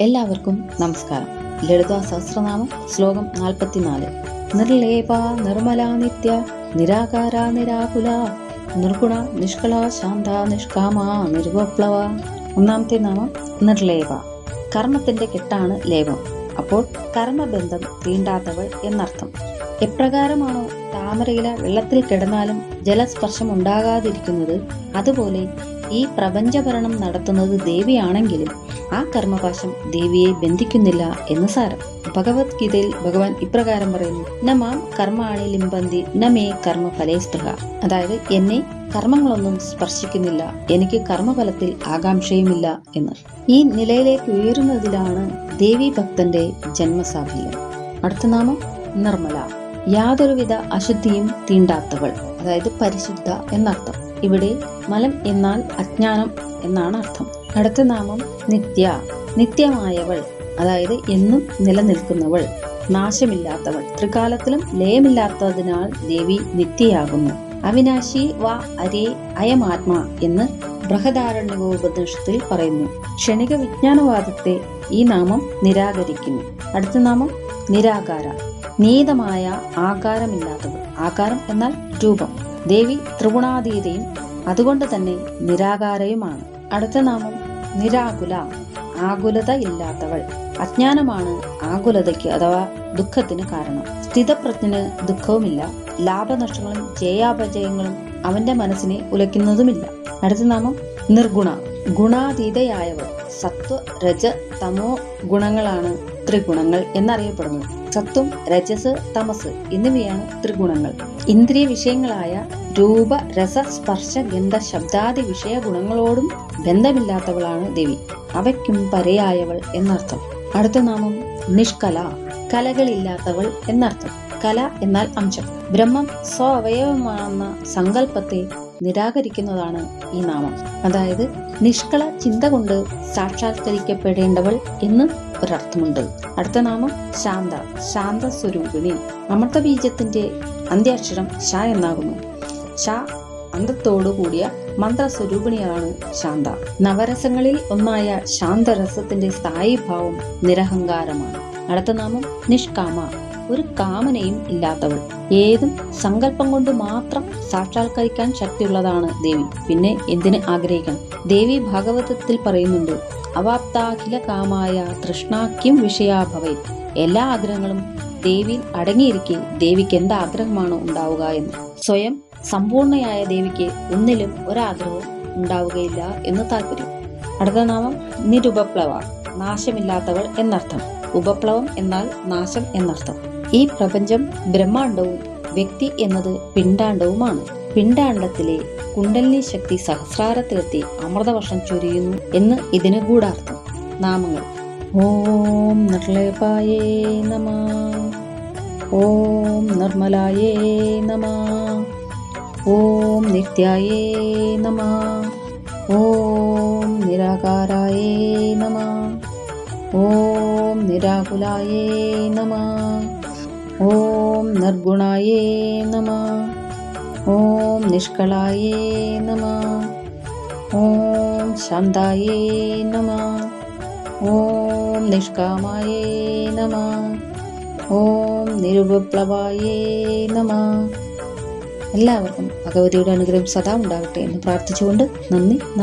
എല്ലാവർക്കും നമസ്കാരം. ലളിത സഹസ്രനാമം ശ്ലോകം നാൽപ്പത്തിനാല്. നിർലേപ നിർമ്മല നിത്യ നിരാകാര നിരാകുല നിർഗുണ നിഷ്കള ശാന്ത നിഷ്കാമ നിർവപ്ലവ ഒന്നാമത്തെ നാമം നിർലേപ. കർമ്മത്തിന്റെ കെട്ടാണ് ലേപം. അപ്പോൾ കർമ്മബന്ധം തീണ്ടാത്തവൾ എന്നർത്ഥം. എപ്രകാരമാണോ താമരയില വെള്ളത്തിൽ കിടന്നാലും ജലസ്പർശം ഉണ്ടാകാതിരിക്കുന്നത് അതുപോലെ ഈ പ്രപഞ്ചഭരണം നടത്തുന്നത് ദേവിയാണെങ്കിലും ആ കർമ്മപാശം ദേവിയെ ബന്ധിക്കുന്നില്ല എന്ന് സാരം. ഭഗവത്ഗീതയിൽ ഭഗവാൻ ഇപ്രകാരം പറയുന്നു നമാം കർമാണി ലിംബന്തി നമേ കർമ്മ ഫലേ സ്പൃഹ. അതായത് എന്നെ കർമ്മങ്ങളൊന്നും സ്പർശിക്കുന്നില്ല എനിക്ക് കർമ്മഫലത്തിൽ ആകാംക്ഷയുമില്ല എന്ന്. ഈ നിലയിലേക്ക് ഉയരുന്നതിലാണ് ദേവി ഭക്തന്റെ ജന്മസാഫല്യം. അടുത്ത നാമം നിർമ്മല. യാതൊരുവിധ അശുദ്ധിയും തീണ്ടാത്തവൾ. അതായത് പരിശുദ്ധ എന്നർത്ഥം. ഇവിടെ മലം എന്നാൽ അജ്ഞാനം എന്നാണ് അർത്ഥം. അടുത്ത നാമം നിത്യ. നിത്യമായവൾ അതായത് എന്നും നിലനിൽക്കുന്നവൾ നാശമില്ലാത്തവൾ. ത്രികാലത്തിലും ലയമില്ലാത്തതിനാൽ ദേവി നിത്യയാകുന്നു. അവിനാശി വാ അരേ അയമാത്മാ എന്ന് ബൃഹദാരണ്യകോപനിഷത്തിൽ പറയുന്നു. ക്ഷണിക വിജ്ഞാനവാദത്തെ ഈ നാമം നിരാകരിക്കുന്നു. അടുത്ത നാമം നിരാകാര. നീതമായ ആകാരമില്ലാത്തത്. ആകാരം എന്നാൽ രൂപം. ദേവി ത്രിഗുണാതീതയും അതുകൊണ്ട് തന്നെ നിരാകാരയുമാണ്. അടുത്ത നാമം നിരാകുല. ആകുലത ഇല്ലാത്തവൾ. അജ്ഞാനമാണ് ആകുലതയ്ക്ക് അഥവാ ദുഃഖത്തിന് കാരണം. സ്ഥിതപ്രജ്ഞന് ദുഃഖവുമില്ല. ലാഭനഷ്ടങ്ങളും ജയാപജയങ്ങളും അവന്റെ മനസ്സിനെ ഉലയ്ക്കുന്നതുമില്ല. അടുത്ത നാമം നിർഗുണ. ഗുണാതീതയായവൾ. സത്വ രജ തമോ ഗുണങ്ങളാണ് ത്രിഗുണങ്ങൾ എന്നറിയപ്പെടുന്നത്. സത്വം രജസ് തമസ് എന്നിവയാണ് ത്രിഗുണങ്ങൾ. ഇന്ദ്രിയ വിഷയങ്ങളായ രൂപ രസ സ്പർശ ഗന്ധ ശബ്ദാദി വിഷയ ഗുണങ്ങളോടും ബന്ധമില്ലാത്തവളാണ് ദേവി. അവയ്ക്കും പരയായവൾ എന്നർത്ഥം. അടുത്ത നാമം നിഷ്കല കലകളില്ലാത്തവൾ എന്നർത്ഥം. കല എന്നാൽ അംശം. ബ്രഹ്മം സ്വ അവയവമാണെന്ന സങ്കല്പത്തെ നിരാകരിക്കുന്നതാണ് ഈ നാമം. അതായത് നിഷ്കള ചിന്ത കൊണ്ട് സാക്ഷാത്കരിക്കപ്പെടേണ്ടവൾ എന്ന് ഒരർത്ഥമുണ്ട്. അടുത്ത നാമം ശാന്ത ശാന്ത സ്വരൂപിണി. അമൃത ബീജത്തിന്റെ അന്ത്യാക്ഷരം ഷ എന്നാകുന്നു. ഷ അന്തത്തോടു കൂടിയ മന്ത്രസ്വരൂപിണിയാണ് ശാന്ത. നവരസങ്ങളിൽ ഒന്നായ ശാന്തരസത്തിന്റെ സ്ഥായി ഭാവം നിരഹങ്കാരമാണ്. അടുത്ത നാമം നിഷ്കാമ. ഒരു കാമനയും ഇല്ലാത്തവൾ. ഏതും സങ്കല്പം കൊണ്ട് മാത്രം സാക്ഷാത്കരിക്കാൻ ശക്തിയുള്ളതാണ് ദേവി. പിന്നെ എന്തിന് ആഗ്രഹിക്കണം? ദേവി ഭാഗവതത്തിൽ പറയുന്നുണ്ട് അവാപ്താഖില കാമായ തൃഷ്ണാക്യം വിഷയാഭവൻ എല്ലാ ആഗ്രഹങ്ങളും ദേവിയിൽ അടങ്ങിയിരിക്കെ ദേവിക്ക് എന്ത് ആഗ്രഹമാണോ ഉണ്ടാവുക എന്ന്. സ്വയം സമ്പൂർണയായ ദേവിക്ക് ഒന്നിലും ഒരാഗ്രഹവും ഉണ്ടാവുകയില്ല എന്ന് താല്പര്യം. അടുത്ത നാമം നിരുപപ്ലവ നാശമില്ലാത്തവൾ എന്നർത്ഥം. ഉപപ്ലവം എന്നാൽ നാശം എന്നർത്ഥം. ഈ പ്രപഞ്ചം ബ്രഹ്മാണ്ടവും വ്യക്തി എന്നത് പിണ്ടാണ്ടവുമാണ് പിണ്ടാണ്ടത്തിലെ കുണ്ടലിനി ശക്തി സഹസ്രാരത്തിലെത്തി അമൃതവർഷം ചൊരിയുന്നു എന്ന് ഇതിന് ഗൂഢാർത്ഥം. നാമങ്ങൾ. ഓം നിർലേപായേ നമ. ഓം നിർമ്മലായേ നമ. ഓം നിത്യായേ നമ. ഓം നിരാകാരായേ നമ. ഓം നിരാകുലായേ നമ. ഓം നിർഗുണായേ നമ. ഓം നിഷ്കളായേ നമ. ഓം ശാന്തായേ നമ. ഓം നിഷ്കാമായേ നമ. ഓം നിരുപപ്ലവായേ നമ. എല്ലാവർക്കും ഭഗവതിയുടെ അനുഗ്രഹം സദാ ഉണ്ടാകട്ടെ എന്ന് പ്രാർത്ഥിച്ചുകൊണ്ട് നന്ദി നമ